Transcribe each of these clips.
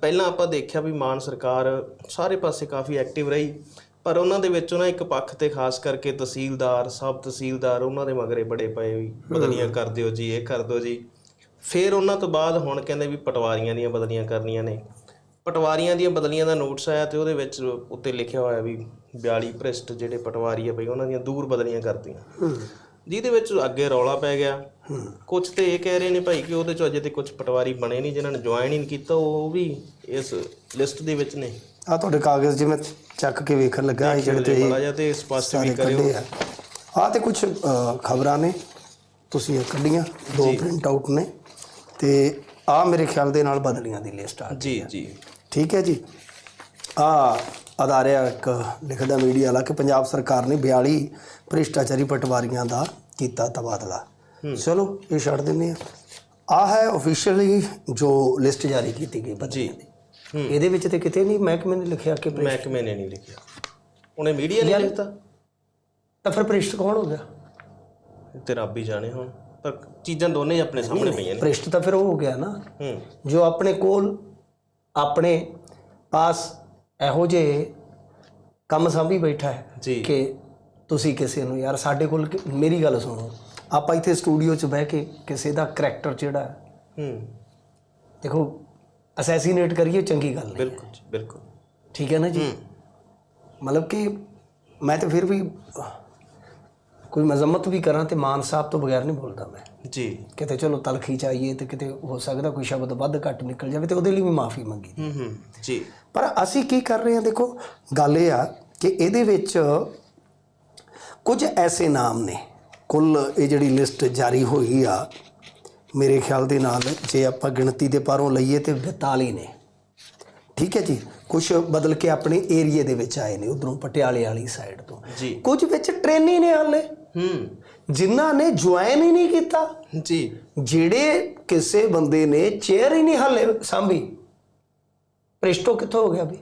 ਪਹਿਲਾਂ ਆਪਾਂ ਦੇਖਿਆ ਵੀ ਮਾਨ ਸਰਕਾਰ ਸਾਰੇ ਪਾਸੇ ਕਾਫੀ ਐਕਟਿਵ ਰਹੀ ਪਰ ਉਹਨਾਂ ਦੇ ਵਿੱਚੋਂ ਨਾ ਇੱਕ ਪੱਖ ਤੇ ਖਾਸ ਕਰਕੇ ਤਹਿਸੀਲਦਾਰ ਸਬ ਤਹਿਸੀਲਦਾਰ ਉਹਨਾਂ ਦੇ ਮਗਰੇ ਬੜੇ ਪਏ ਵੀ ਬਦਲੀਆਂ ਕਰ ਦਿਓ ਜੀ ਇਹ ਕਰ ਦਿਓ ਜੀ। ਫਿਰ ਉਹਨਾਂ ਤੋਂ ਬਾਅਦ ਹੁਣ ਕਹਿੰਦੇ ਵੀ ਪਟਵਾਰੀਆਂ ਦੀਆਂ ਬਦਲੀਆਂ ਕਰਨੀਆਂ ਨੇ। ਪਟਵਾਰੀਆਂ ਦੀਆਂ ਬਦਲੀਆਂ ਦਾ ਨੋਟਿਸ ਆਇਆ ਤੇ ਉਹਦੇ ਵਿੱਚ ਉੱਤੇ ਲਿਖਿਆ ਹੋਇਆ ਵੀ 42 ਭ੍ਰਿਸ਼ਟ ਜਿਹੜੇ ਪਟਵਾਰੀ ਆ ਬਈ ਉਹਨਾਂ ਦੀਆਂ ਦੂਰ ਬਦਲੀਆਂ ਕਰਤੀਆਂ। ਜਿਹਦੇ ਵਿੱਚ ਅੱਗੇ ਰੌਲਾ ਪੈ ਗਿਆ। ਕੁਝ ਤੇ ਇਹ ਕਹਿ ਰਹੇ ਨੇ ਭਾਈ ਕਿ ਉਹਦੇ ਚ ਅਜੇ ਤੇ ਕੁਝ ਪਟਵਾਰੀ ਬਣੇ ਨਹੀਂ ਜਿਨ੍ਹਾਂ ਨੇ ਜੁਆਇਨ ਹੀ ਨਹੀਂ ਕੀਤਾ ਉਹ ਵੀ ਇਸ ਲਿਸਟ ਦੇ ਵਿੱਚ ਨੇ। ਆ ਤੁਹਾਡੇ ਕਾਗਜ਼ ਜਿਵੇਂ ਚੱਕ ਕੇ ਵੇਖਣ ਲੱਗਾ ਇਹ ਜਿਹੜੇ ਤੁਸੀਂ ਬੜਾ ਜਿਹਾ ਤੇ ਸਪਸ਼ਟ ਵੀ ਕਰਿਓ। ਆ। ਆ ਤੇ ਕੁਝ ਖਬਰਾਂ ਨੇ ਤੁਸੀਂ ਇਹ ਕੱਢੀਆਂ ਦੋ ਪ੍ਰਿੰਟ ਆਊਟ ਨੇ ਤੇ ਆ ਮੇਰੇ ਖਿਆਲ ਦੇ ਨਾਲ ਬਦਲੀਆਂ ਦੀ ਲਿਸਟ ਆ ਜੀ ਜੀ। ਠੀਕ ਹੈ ਜੀ? ਆ ਅਦਾਰਿਆ ਇੱਕ ਲਿਖਦਾ ਮੀਡੀਆ ਵਾਲਾ ਕਿ ਪੰਜਾਬ ਸਰਕਾਰ ਨੇ 42 ਭ੍ਰਿਸ਼ਟਾਚਾਰੀ ਪਟਵਾਰੀਆਂ ਦਾ ਕੀਤਾ ਤਬਾਦਲਾ। ਚਲੋ ਇਹ ਛੱਡ ਦਿੰਦੇ ਆ ਆ ਹੈ ਆਫੀਸ਼ੀਅਲੀ ਜੋ ਲਿਸਟ ਜਾਰੀ ਕੀਤੀ ਗਈ ਬਦਲੀਆਂ ਦੀ। ਇਹਦੇ ਵਿੱਚ ਤੇ ਕਿਤੇ ਨਹੀਂ ਮਹਿਕਮੇ ਨੇ ਲਿਖਿਆ ਕਿ ਮਹਿਕਮੇ ਨੇ ਨਹੀਂ ਲਿਖਿਆ। ਉਹਨੇ ਮੀਡੀਆ ਨੇ ਲਿਖਤਾ? ਤਾਂ ਫਿਰ ਭ੍ਰਿਸ਼ਟ ਕੌਣ ਹੋ ਗਿਆ? ਤੇ ਰੱਬ ਹੀ ਜਾਣੇ ਹੁਣ। ਪਰ ਚੀਜ਼ਾਂ ਦੋਨੇ ਆਪਣੇ ਸਾਹਮਣੇ ਪਈਆਂ ਨੇ। ਭ੍ਰਿਸ਼ਟ ਤਾਂ ਫਿਰ ਉਹ ਹੋ ਗਿਆ ਨਾ। ਜੋ ਆਪਣੇ ਕੋਲ ਆਪਣੇ ਪਾਸ ਇਹੋ ਜਿਹੇ ਕੰਮ ਸਾਂਭੀ ਬੈਠਾ ਹੈ ਜੀ। ਕਿ ਤੁਸੀਂ ਕਿਸੇ ਨੂੰ ਯਾਰ ਸਾਡੇ ਕੋਲ ਮੇਰੀ ਗੱਲ ਸੁਣੋ। ਆਪਾਂ ਇੱਥੇ ਸਟੂਡੀਓ 'ਚ ਬਹਿ ਕੇ ਕਿਸੇ ਦਾ ਕਰੈਕਟਰ ਜਿਹੜਾ ਹੈ, ਦੇਖੋ ਅਸੈਸੀਨੇਟ ਕਰੀਏ ਚੰਗੀ ਗੱਲ ਨਹੀਂ ਬਿਲਕੁਲ ਬਿਲਕੁਲ। ਠੀਕ ਹੈ ਨਾ ਜੀ? ਮਤਲਬ ਕਿ ਮੈਂ ਤਾਂ ਫਿਰ ਵੀ ਕੋਈ ਮਜ਼ਮਤ ਵੀ ਕਰਾਂ ਤੇ ਮਾਨ ਸਾਹਿਬ ਤੋਂ ਬਗੈਰ ਨਹੀਂ ਬੋਲਦਾ ਮੈਂ। ਜੀ। ਕਿਤੇ ਚਲੋ ਤਲਖੀ ਚਾਹੀਏ ਤੇ ਕਿਤੇ ਹੋ ਸਕਦਾ ਕੋਈ ਸ਼ਬਦ ਵੱਧ ਘੱਟ ਨਿਕਲ ਜਾਵੇ ਤੇ ਉਹਦੇ ਲਈ ਵੀ ਮਾਫੀ ਮੰਗੀ ਹੂੰ ਹੂੰ। ਜੀ। ਪਰ ਅਸੀਂ ਕੀ ਕਰ ਰਹੇ ਹਾਂ ਦੇਖੋ ਗੱਲ ਇਹ ਆ ਕਿ ਇਹਦੇ ਵਿੱਚ ਕੁਝ ਐਸੇ ਨਾਮ ਨੇ ਕੁੱਲ ਇਹ ਜਿਹੜੀ ਲਿਸਟ ਜਾਰੀ ਹੋਈ ਆ ਮੇਰੇ ਖਿਆਲ ਦੇ ਨਾਲ ਜੇ ਆਪਾਂ ਗਿਣਤੀ ਦੇ ਪਾਰੋਂ ਲਈਏ ਤੇ 42 ਨੇ। ਠੀਕ ਹੈ ਜੀ? ਕੁਝ ਬਦਲ ਕੇ ਆਪਣੇ ਏਰੀਏ ਦੇ ਵਿੱਚ ਆਏ ਨੇ ਉਧਰੋਂ ਪਟਿਆਲੇ ਵਾਲੀ ਸਾਈਡ ਤੋਂ। ਜੀ। ਕੁਝ ਵਿੱਚ ਟ੍ਰੇਨੀ ਨੇ ਹਾਲੇ। ਹੂੰ। ਜਿਨ੍ਹਾਂ ਨੇ ਜੁਆਇਨ ਹੀ ਨਹੀਂ ਕੀਤਾ। ਜੀ। ਜਿਹੜੇ ਕਿਸੇ ਬੰਦੇ ਨੇ ਚੇਅਰ ਹੀ ਨਹੀਂ ਹਾਲੇ ਸਾਂਭੀ। ਪ੍ਰਿਸ਼ਟੋ ਕਿੱਥੋਂ ਹੋ ਗਿਆ ਵੀ?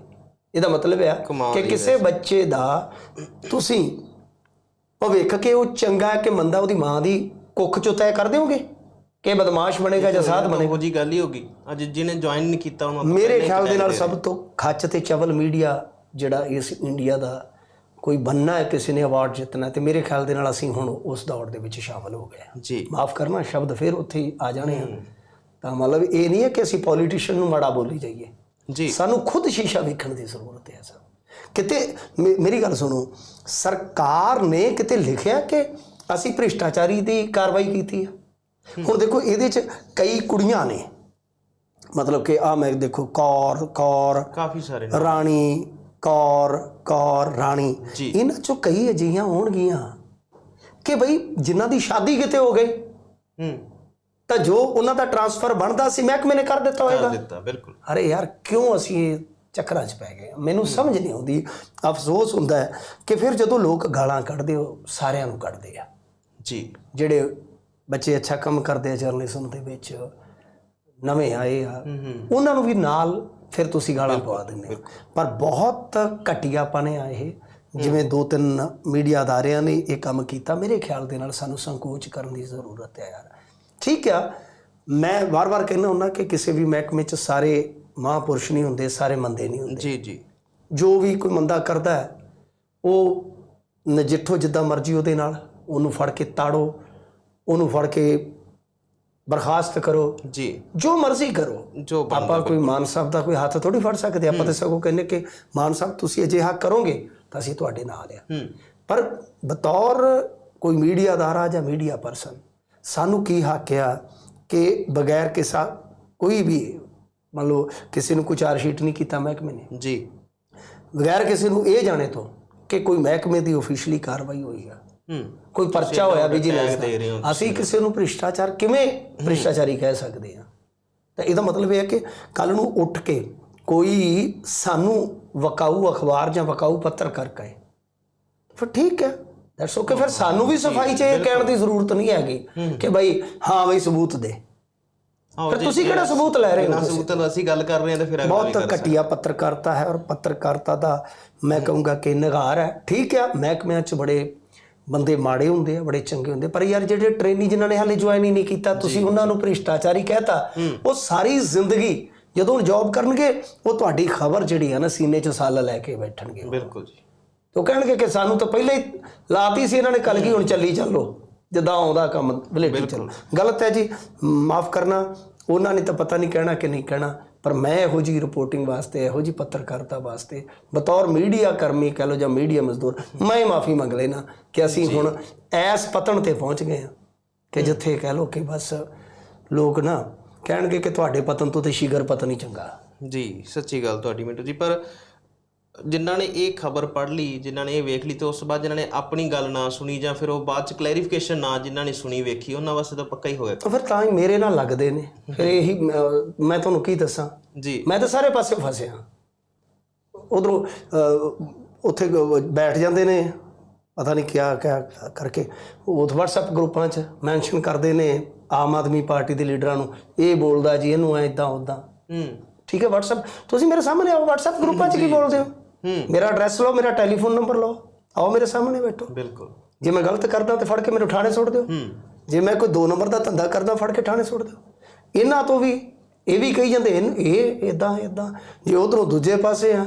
ਇਹਦਾ ਮਤਲਬ ਹੈ ਕਿ ਕਿਸੇ ਬੱਚੇ ਦਾ ਤੁਸੀਂ ਭਵਿੱਖ ਕਿ ਉਹ ਚੰਗਾ ਹੈ ਕਿ ਮੰਦਾ ਉਹਦੀ ਮਾਂ ਦੀ ਕੁੱਖ ਚੋਂ ਤੈਅ ਕਰ ਦਿਓਗੇ? ਕਿ ਬਦਮਾਸ਼ ਬਣੇਗਾ ਜਾਂ ਸਾਧ ਬਣੇਗਾ? ਉਹ ਜੀ ਗੱਲ ਹੀ ਹੋਗੀ ਅੱਜ ਜਿਹਨੇ ਜੁਆਇਨ ਨਹੀਂ ਕੀਤਾ ਉਹਨਾਂ ਮੇਰੇ ਖਿਆਲ ਦੇ ਨਾਲ ਸਭ ਤੋਂ ਖੱਚ ਤੇ ਚਵਲ ਮੀਡੀਆ ਜਿਹੜਾ ਇਸ ਇੰਡੀਆ ਦਾ ਕੋਈ ਬੰਨਾ ਹੈ ਕਿਸੇ ਨੇ ਅਵਾਰਡ ਜਿੱਤਣਾ ਤੇ ਮੇਰੇ ਖਿਆਲ ਦੇ ਨਾਲ ਅਸੀਂ ਹੁਣ ਉਸ ਦੌੜ ਦੇ ਵਿੱਚ ਸ਼ਾਮਲ ਹੋ ਗਏ ਜੀ। ਮਾਫ ਕਰਨਾ ਸ਼ਬਦ ਫਿਰ ਉੱਥੇ ਹੀ ਆ ਜਾਣੇ ਆ ਤਾਂ ਮਤਲਬ ਇਹ ਨਹੀਂ ਹੈ ਕਿ ਅਸੀਂ ਪੋਲੀਟੀਸ਼ੀਅਨ ਨੂੰ ਮਾੜਾ ਬੋਲੀ ਜਾਈਏ। ਜੀ। ਸਾਨੂੰ ਖੁਦ ਸ਼ੀਸ਼ਾ ਵੇਖਣ ਦੀ ਜ਼ਰੂਰਤ ਹੈ ਸਰ। ਕਿਤੇ ਮੇਰੀ ਗੱਲ ਸੁਣੋ। ਸਰਕਾਰ ਨੇ ਕਿਤੇ ਲਿਖਿਆ ਕਿ ਅਸੀਂ ਭ੍ਰਿਸ਼ਟਾਚਾਰੀ ਦੀ ਕਾਰਵਾਈ ਕੀਤੀ ਹੈ ਹੁਣ ਦੇਖੋ ਇਹਦੇ ਚ ਕਈ ਕੁੜੀਆਂ ਨੇ। ਮਤਲਬ ਕਿ ਆ ਮੈਂ ਦੇਖੋ ਕੌਰ ਕੌਰ ਕਾਫੀ ਸਾਰੇ ਨੇ। ਰਾਣੀ ਕੌਰ ਕੌਰ ਰਾਣੀ। ਇਹਨਾਂ ਚੋਂ ਕਈ ਅਜਿਹੀਆਂ ਹੋਣਗੀਆਂ ਕਿ ਬਈ ਜਿਨ੍ਹਾਂ ਦੀ ਸ਼ਾਦੀ ਕਿਤੇ ਹੋ ਗਈ। ਹੂੰ। ਤਾਂ ਜੋ ਉਹਨਾਂ ਦਾ ਟਰਾਂਸਫਰ ਬਣਦਾ ਸੀ ਮਹਿਕਮੇ ਨੇ ਕਰ ਦਿੱਤਾ ਹੋਏਗਾ। ਕਰ ਦਿੱਤਾ ਬਿਲਕੁਲ। ਅਰੇ ਯਾਰ ਕਿਉਂ ਅਸੀਂ ਇਹ ਚੱਕਰਾਂ 'ਚ ਪੈ ਗਏ। ਮੈਨੂੰ ਸਮਝ ਨਹੀਂ ਆਉਂਦੀ। ਅਫਸੋਸ ਹੁੰਦਾ ਹੈ ਕਿ ਫਿਰ ਜਦੋਂ ਲੋਕ ਗਾਲਾਂ ਕੱਢਦੇ ਹੋ ਸਾਰਿਆਂ ਨੂੰ ਕੱਢਦੇ ਆ। ਜੀ। ਜਿਹੜੇ ਬੱਚੇ ਅੱਛਾ ਕੰਮ ਕਰਦੇ ਆ ਜਰਨਲਿਜ਼ਮ ਦੇ ਵਿੱਚ ਨਵੇਂ ਆਏ ਆ ਉਹਨਾਂ ਨੂੰ ਵੀ ਨਾਲ ਫਿਰ ਤੁਸੀਂ ਗਾਲਾਂ ਪਵਾ ਦਿੰਦੇ ਹੋ। ਪਰ ਬਹੁਤ ਘਟੀਆਪਨ ਆ ਇਹ। ਜਿਵੇਂ ਦੋ ਤਿੰਨ ਮੀਡੀਆ ਅਦਾਰਿਆਂ ਨੇ ਇਹ ਕੰਮ ਕੀਤਾ ਮੇਰੇ ਖਿਆਲ ਦੇ ਨਾਲ ਸਾਨੂੰ ਸੰਕੋਚ ਕਰਨ ਦੀ ਜ਼ਰੂਰਤ ਹੈ ਯਾਰ। ਠੀਕ ਆ। ਮੈਂ ਵਾਰ-ਵਾਰ ਕਹਿੰਦਾ ਹੁੰਦਾ ਕਿ ਕਿਸੇ ਵੀ ਮਹਿਕਮੇ 'ਚ ਸਾਰੇ ਮਹਾਂਪੁਰਸ਼ ਨਹੀਂ ਹੁੰਦੇ ਸਾਰੇ ਮੰਦੇ ਨਹੀਂ ਹੁੰਦੇ। ਜੀ ਜੀ। ਜੋ ਵੀ ਕੋਈ ਮੰਦਾ ਕਰਦਾ ਹੈ ਉਹ ਨਜਿੱਠੋ ਜਿੱਦਾਂ ਮਰਜ਼ੀ ਉਹਦੇ ਨਾਲ ਉਹਨੂੰ ਫੜ ਕੇ ਤਾੜੋ ਉਹਨੂੰ ਫੜ ਕੇ ਬਰਖਾਸਤ ਕਰੋ। ਜੀ। ਜੋ ਮਰਜ਼ੀ ਕਰੋ। ਜੋ ਆਪਾਂ ਕੋਈ ਮਾਨ ਸਾਹਿਬ ਦਾ ਕੋਈ ਹੱਥ ਥੋੜੀ ਫੜ ਸਕਦੇ ਆਪਾਂ ਤਾਂ ਸਗੋਂ ਕਹਿੰਦੇ ਕਿ ਮਾਨ ਸਾਹਿਬ ਤੁਸੀਂ ਅਜਿਹਾ ਕਰੋਗੇ ਤਾਂ ਅਸੀਂ ਤੁਹਾਡੇ ਨਾਲ ਆ। ਪਰ ਬਤੌਰ ਕੋਈ ਮੀਡੀਆ ਅਦਾਰਾ ਜਾਂ ਮੀਡੀਆ ਪਰਸਨ ਸਾਨੂੰ ਕੀ ਹੱਕ ਆ ਕਿ ਬਗੈਰ ਕਿਸੇ ਕੋਈ ਵੀ ਮੰਨ ਲਓ ਕਿਸੇ ਨੂੰ ਕੋਈ ਚਾਰ ਸ਼ੀਟ ਨਹੀਂ ਕੀਤਾ ਮਹਿਕਮੇ ਨੇ। ਜੀ। ਬਗੈਰ ਕਿਸੇ ਨੂੰ ਇਹ ਜਾਣੇ ਤੋਂ ਕਿ ਕੋਈ ਮਹਿਕਮੇ ਦੀ ਆਫੀਸ਼ੀਅਲੀ ਕਾਰਵਾਈ ਹੋਈ ਆ। ਹੂੰ। ਕੋਈ ਪਰਚਾ ਹੋਇਆ ਵਿਜੀਲੈਂਸ ਦੇ। ਅਸੀਂ ਕਿਸੇ ਨੂੰ ਭ੍ਰਿਸ਼ਟਾਚਾਰ ਕਿਵੇਂ ਭ੍ਰਿਸ਼ਟਾਚਾਰੀ ਕਹਿ ਸਕਦੇ ਆ? ਤਾਂ ਇਹਦਾ ਮਤਲਬ ਇਹ ਹੈ ਕਿ ਕੱਲ ਨੂੰ ਉੱਠ ਕੇ ਕੋਈ ਸਾਨੂੰ ਵਕਾਊ ਅਖਬਾਰ ਜਾਂ ਵਕਾਊ ਪੱਤਰ ਕਰ ਕਹੇ। ਫਿਰ ਠੀਕ ਹੈ। ਦੈਟਸ ਓਕੇ ਫਿਰ ਸਾਨੂੰ ਵੀ ਸਫ਼ਾਈ 'ਚ ਇਹ ਕਹਿਣ ਦੀ ਜ਼ਰੂਰਤ ਨਹੀਂ ਹੈਗੀ ਕਿ ਭਾਈ ਹਾਂ ਬਈ ਸਬੂਤ ਦੇ। ਫਿਰ ਤੁਸੀਂ ਕਿਹੜਾ ਸਬੂਤ ਲੈ ਰਹੇ ਹੋ ਨਾ ਸਬੂਤ ਨਾਲ ਅਸੀਂ ਗੱਲ ਕਰ ਰਹੇ ਹਾਂ ਤੇ ਫਿਰ ਅਗਲਾ ਵੀ ਬਹੁਤ ਘਟੀਆ ਪੱਤਰਕਾਰਤਾ ਹੈ ਔਰ ਪੱਤਰਕਾਰਤਾ ਦਾ ਮੈਂ ਕਹੂੰਗਾ ਕਿ ਨਿਗਾਰ ਹੈ। ਠੀਕ ਹੈ ਮਹਿਕਮਿਆਂ 'ਚ ਬੜੇ ਬੰਦੇ ਮਾੜੇ ਹੁੰਦੇ ਆ ਬੜੇ ਚੰਗੇ ਹੁੰਦੇ ਪਰ ਯਾਰ ਜਿਹੜੇ ਟ੍ਰੇਨੀ ਜਿਨ੍ਹਾਂ ਨੇ ਹਾਲੇ ਜੁਆਇਨ ਹੀ ਨਹੀਂ ਕੀਤਾ ਤੁਸੀਂ ਉਹਨਾਂ ਨੂੰ ਭ੍ਰਿਸ਼ਟਾਚਾਰੀ ਕਹਿਤਾ ਉਹ ਸਾਰੀ ਜ਼ਿੰਦਗੀ ਜਦੋਂ ਜੌਬ ਕਰਨਗੇ ਉਹ ਤੁਹਾਡੀ ਖਬਰ ਜਿਹੜੀ ਹੈ ਨਾ ਸੀਨੇ 'ਚ ਸੱਲ ਲੈ ਕੇ ਬੈਠਣਗੇ ਬਿਲਕੁਲ ਜੀ। ਉਹ ਕਹਿਣਗੇ ਕਿ ਸਾਨੂੰ ਤਾਂ ਪਹਿਲਾਂ ਹੀ ਲਾਤੀ ਸੀ ਇਹਨਾਂ ਨੇ ਕਲਗੀ ਹੁਣ ਚੱਲੀ ਚੱਲੋ। ਜਿੱਦਾਂ ਆਉਂਦਾ ਕੰਮ ਵਲੇਟੀ ਚੱਲ ਗਲਤ ਹੈ ਜੀ ਮਾਫ ਕਰਨਾ ਉਹਨਾਂ ਨੇ ਤਾਂ ਪਤਾ ਨਹੀਂ ਕਹਿਣਾ ਕਿ ਨਹੀਂ ਕਹਿਣਾ ਪਰ ਮੈਂ ਇਹੋ ਜੀ ਰਿਪੋਰਟਿੰਗ ਵਾਸਤੇ ਇਹੋ ਜੀ ਪੱਤਰਕਾਰਤਾ ਵਾਸਤੇ ਬਤੌਰ ਮੀਡੀਆ ਕਰਮੀ ਕਹ ਲੋ ਜਾਂ ਮੀਡੀਆ ਮਜ਼ਦੂਰ ਮੈਂ ਮਾਫੀ ਮੰਗ ਲੈਣਾ ਕਿ ਅਸੀਂ ਹੁਣ ਐਸ ਪਤਨ ਤੇ ਪਹੁੰਚ ਗਏ ਹਾਂ ਕਿ ਜਿੱਥੇ ਕਹਿ ਲੋ ਕਿ ਬਸ ਲੋਕ ਨਾ ਕਹਿਣਗੇ ਕਿ ਤੁਹਾਡੇ ਪਤਨ ਤੋਂ ਤੇ ਸ਼ੀਗਰ ਪਤਨ ਹੀ ਚੰਗਾ। ਜੀ ਸੱਚੀ ਗੱਲ ਤੁਹਾਡੀ ਮਿੰਟੂ ਜੀ ਪਰ ਜਿਨ੍ਹਾਂ ਨੇ ਇਹ ਖਬਰ ਪੜ੍ਹ ਲਈ ਜਿਨ੍ਹਾਂ ਨੇ ਇਹ ਵੇਖ ਲਈ ਤੇ ਉਸ ਤੋਂ ਬਾਅਦ ਜਿਨ੍ਹਾਂ ਨੇ ਆਪਣੀ ਗੱਲ ਨਾ ਸੁਣੀ ਜਾਂ ਫਿਰ ਉਹ ਬਾਅਦ ਚ ਕਲੈਰੀਫਿਕੇਸ਼ਨ ਨਾ ਜਿਨ੍ਹਾਂ ਨੇ ਸੁਣੀ ਵੇਖੀ ਉਹਨਾਂ ਵਾਸਤੇ ਤਾਂ ਪੱਕਾ ਹੀ ਹੋਇਆ ਫਿਰ ਤਾਂ ਹੀ ਮੇਰੇ ਨਾਲ ਲੱਗਦੇ ਨੇ। ਫਿਰ ਇਹੀ ਮੈਂ ਤੁਹਾਨੂੰ ਕੀ ਦੱਸਾਂ? ਜੀ। ਮੈਂ ਤਾਂ ਸਾਰੇ ਪਾਸੇ ਫਸਿਆ। ਉਧਰੋਂ ਉੱਥੇ ਬੈਠ ਜਾਂਦੇ ਨੇ ਪਤਾ ਨਹੀਂ ਕਿਆ ਕਿਆ ਕਰਕੇ। ਉਹ WhatsApp ਗਰੁੱਪਾਂ 'ਚ ਮੈਂਸ਼ਨ ਕਰਦੇ ਨੇ ਆਮ ਆਦਮੀ ਪਾਰਟੀ ਦੇ ਲੀਡਰਾਂ ਨੂੰ ਇਹ ਬੋਲਦਾ ਜੀ ਇਹਨੂੰ ਐ ਇਦਾਂ ਉਦਾਂ ਹੂੰ। ਠੀਕ ਹੈ WhatsApp ਤੁਸੀਂ ਮੇਰੇ ਸਾਹਮਣੇ ਆਓ WhatsApp ਗਰੁੱਪਾਂ 'ਚ ਕੀ ਬੋਲਦੇ ਹੂੰ? ਮੇਰਾ ਐਡਰੈਸ ਲਓ ਮੇਰਾ ਟੈਲੀਫੋਨ ਨੰਬਰ ਲਓ। ਆਓ ਮੇਰੇ ਸਾਹਮਣੇ ਬੈਠੋ। ਬਿਲਕੁਲ। ਜੇ ਮੈਂ ਗਲਤ ਕਰਦਾ ਤੇ ਫੜ ਕੇ ਮੈਨੂੰ ਥਾਣੇ ਸੁੱਟ ਦਿਓ। ਹੂੰ। ਜੇ ਮੈਂ ਕੋਈ ਦੋ ਨੰਬਰ ਦਾ ਧੰਦਾ ਕਰਦਾ ਫੜ ਕੇ ਥਾਣੇ ਸੁੱਟ ਦਿਓ। ਇਹਨਾਂ ਤੋਂ ਵੀ ਇਹ ਵੀ ਕਹੀ ਜਾਂਦੇ ਇਹ ਇਦਾਂ ਇਦਾਂ ਜੇ ਉਧਰੋਂ ਦੂਜੇ ਪਾਸੇ ਆ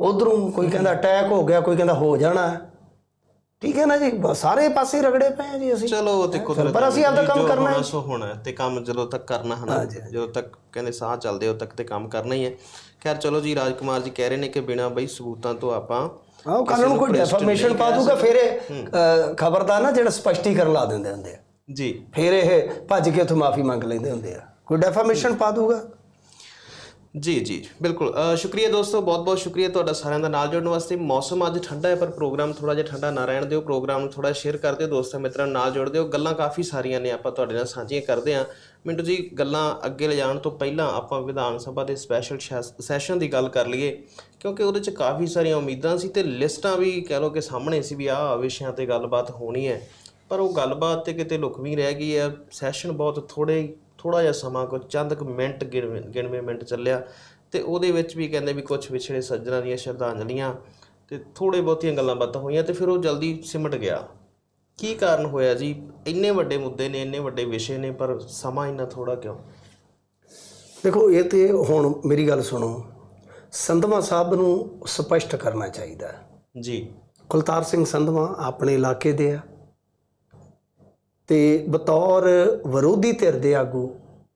ਉਧਰੋਂ ਕੋਈ ਕਹਿੰਦਾ ਅਟੈਕ ਹੋ ਗਿਆ ਕੋਈ ਕਹਿੰਦਾ ਹੋ ਜਾਣਾ। ਠੀਕ ਹੈ ਨਾ ਜੀ? ਸਾਰੇ ਪਾਸੇ ਰਗੜੇ ਪਏ ਆ ਜੀ ਅਸੀਂ। ਚਲੋ ਉਹ ਤੇ ਕੁਦਰਤ ਪਰ ਅਸੀਂ ਆਪਦਾ ਕੰਮ ਕਰਨਾ ਹੋਣਾ ਸੋ ਹੋਣਾ ਹੈ ਤੇ ਕੰਮ ਜਦੋਂ ਤੱਕ ਕਰਨਾ ਹਨਾ ਜਦੋਂ ਤੱਕ ਕਹਿੰਦੇ ਸਾਹ ਚੱਲਦੇ ਉਦੋਂ ਤੱਕ ਤੇ ਕੰਮ ਕਰਨਾ ਹੀ ਹੈ। ਖੈਰ ਚਲੋ ਜੀ ਰਾਜਕੁਮਾਰ ਜੀ ਕਹਿ ਰਹੇ ਨੇ ਕਿ ਬਿਨਾਂ ਬਈ ਸਬੂਤਾਂ ਤੋਂ ਆਪਾਂ ਆਹ ਕੱਲ ਨੂੰ ਕੋਈ ਡੈਫਰਮੇਸ਼ਨ ਪਾ ਦੂਗਾ ਫਿਰ ਇਹ ਖਬਰਦਾਰ ਨਾ ਜਿਹੜਾ ਸਪਸ਼ਟੀਕਰਨ ਲਾ ਦਿੰਦੇ ਹੁੰਦੇ ਆ। ਜੀ। ਫਿਰ ਇਹ ਭੱਜ ਕੇ ਉੱਥੋਂ ਮਾਫੀ ਮੰਗ ਲੈਂਦੇ ਹੁੰਦੇ ਆ। ਕੋਈ ਡੈਫਰਮੇਸ਼ਨ ਪਾ ਦੂਗਾ? ਜੀ ਜੀ, ਬਿਲਕੁਲ। ਸ਼ੁਕਰੀਆ ਦੋਸਤੋ ਬਹੁਤ ਬਹੁਤ ਸ਼ੁਕਰੀਆ ਤੁਹਾਡਾ ਸਾਰਿਆਂ ਦਾ ਨਾਲ ਜੁੜਨ ਵਾਸਤੇ। ਮੌਸਮ ਅੱਜ ਠੰਡਾ ਹੈ, ਪਰ ਪ੍ਰੋਗਰਾਮ ਥੋੜਾ ਜਿਹਾ ਠੰਡਾ ਨਾ ਰਹਿਣ ਦਿਓ। ਪ੍ਰੋਗਰਾਮ ਨੂੰ ਥੋੜਾ ਸ਼ੇਅਰ ਕਰ ਦਿਓ, ਦੋਸਤਾਂ, ਮਿੱਤਰਾਂ ਨਾਲ ਨਾਲ ਜੋੜ ਦਿਓ। ਗੱਲਾਂ ਕਾਫੀ ਸਾਰੀਆਂ ਨੇ, ਆਪਾਂ ਤੁਹਾਡੇ ਨਾਲ ਸਾਂਝੀਆਂ ਕਰਦੇ ਹਾਂ। ਮਿੰਟੂ ਜੀ, ਗੱਲਾਂ ਅੱਗੇ ਲਿਜਾਣ ਤੋਂ ਪਹਿਲਾਂ ਆਪਾਂ ਵਿਧਾਨ ਸਭਾ ਦੇ ਸਪੈਸ਼ਲ ਸੈਸ਼ਨ ਦੀ ਗੱਲ ਕਰ ਲਈਏ, ਕਿਉਂਕਿ ਉਹਦੇ ਚ ਕਾਫੀ ਸਾਰੀਆਂ ਉਮੀਦਾਂ ਸੀ ਤੇ ਲਿਸਟਾਂ ਵੀ ਕਹਿ ਲਓ ਕਿ ਸਾਹਮਣੇ ਸੀ ਵੀ ਆਹ ਵਿਸ਼ਿਆਂ ਤੇ ਗੱਲਬਾਤ ਹੋਣੀ ਹੈ। ਪਰ ਉਹ ਗੱਲਬਾਤ ਤੇ ਕਿਤੇ ਲੁਕਵੀਂ ਰਹਿ ਗਈ ਹੈ। ਸੈਸ਼ਨ ਬਹੁਤ ਥੋੜੇ ਥੋੜਾ ਜਿਹਾ ਸਮਾਂ ਕੁਝ ਚੰਦ ਕੁ ਮਿੰਟ ਗਿਣਵੇਂ ਗਿਣਵੇਂ ਮਿੰਟ ਚੱਲਿਆ ਤੇ ਉਹਦੇ ਵਿੱਚ ਵੀ ਕਹਿੰਦੇ ਵੀ ਕੁਝ ਵਿਛੜੇ ਸੱਜਣਾਂ ਦੀਆਂ ਸ਼ਰਧਾਂਜਲੀਆਂ ਤੇ ਥੋੜੇ ਬਹੁਤੀਆਂ ਗੱਲਾਂ ਬਾਤਾਂ ਹੋਈਆਂ ਤੇ ਫਿਰ ਉਹ ਜਲਦੀ ਸਿਮਟ ਗਿਆ। ਕੀ ਕਾਰਨ ਹੋਇਆ ਜੀ? ਇੰਨੇ ਵੱਡੇ ਮੁੱਦੇ ਨੇ ਇੰਨੇ ਵੱਡੇ ਵਿਸ਼ੇ ਨੇ ਪਰ ਸਮਾਂ ਇੰਨਾ ਥੋੜਾ ਕਿਉਂ? ਦੇਖੋ ਇਹ ਤੇ ਹੁਣ ਮੇਰੀ ਗੱਲ ਸੁਣੋ। ਸੰਧਵਾ ਸਾਹਿਬ ਨੂੰ ਸਪਸ਼ਟ ਕਰਨਾ ਚਾਹੀਦਾ ਜੀ। ਕੁਲਤਾਰ ਸਿੰਘ ਸੰਧਵਾ ਆਪਣੇ ਇਲਾਕੇ ਦੇ ਆ। ਤੇ ਬਤੌਰ ਵਿਰੋਧੀ ਧਿਰ ਦੇ ਆਗੂ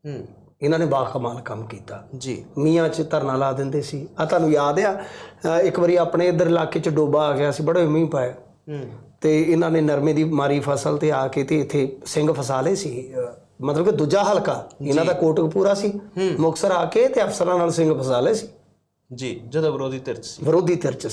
ਹੂੰ। ਇਹਨਾਂ ਨੇ ਬਾਖਮਾਲ ਕੰਮ ਕੀਤਾ। ਜੀ। ਮੀਆਂ 'ਚ ਧਰਨਾ ਲਾ ਦਿੰਦੇ ਸੀ। ਆ ਤੁਹਾਨੂੰ ਯਾਦ ਆ ਇੱਕ ਵਾਰੀ ਆਪਣੇ ਇਧਰ ਇਲਾਕੇ 'ਚ ਡੋਬਾ ਆ ਗਿਆ ਸੀ ਬੜੇ ਮੀਂਹ ਪਾਏ ਹੂੰ। ਤੇ ਇਹਨਾਂ ਨੇ ਨਰਮੇ ਦੀ ਮਾਰੀ ਫਸਲ ਤੇ ਆ ਕੇ ਤੇ ਇੱਥੇ ਸਿੰਘ ਫਸਾ ਲਏ ਸੀ। ਮਤਲਬ ਕਿ ਦੂਜਾ ਹਲਕਾ ਇਹਨਾਂ ਦਾ ਕੋਟਕਪੂਰਾ ਸੀ। ਮੁਕਸਰ ਆ ਕੇ ਤੇ ਅਫਸਰਾਂ ਨਾਲ ਸਿੰਘ ਫਸਾ ਲਏ ਸੀ। ਜੀ ਜਦੋਂ ਵਿਰੋਧੀ ਧਿਰ ਸੀ। ਵਿਰੋਧੀ ਧਿਰ 'ਚ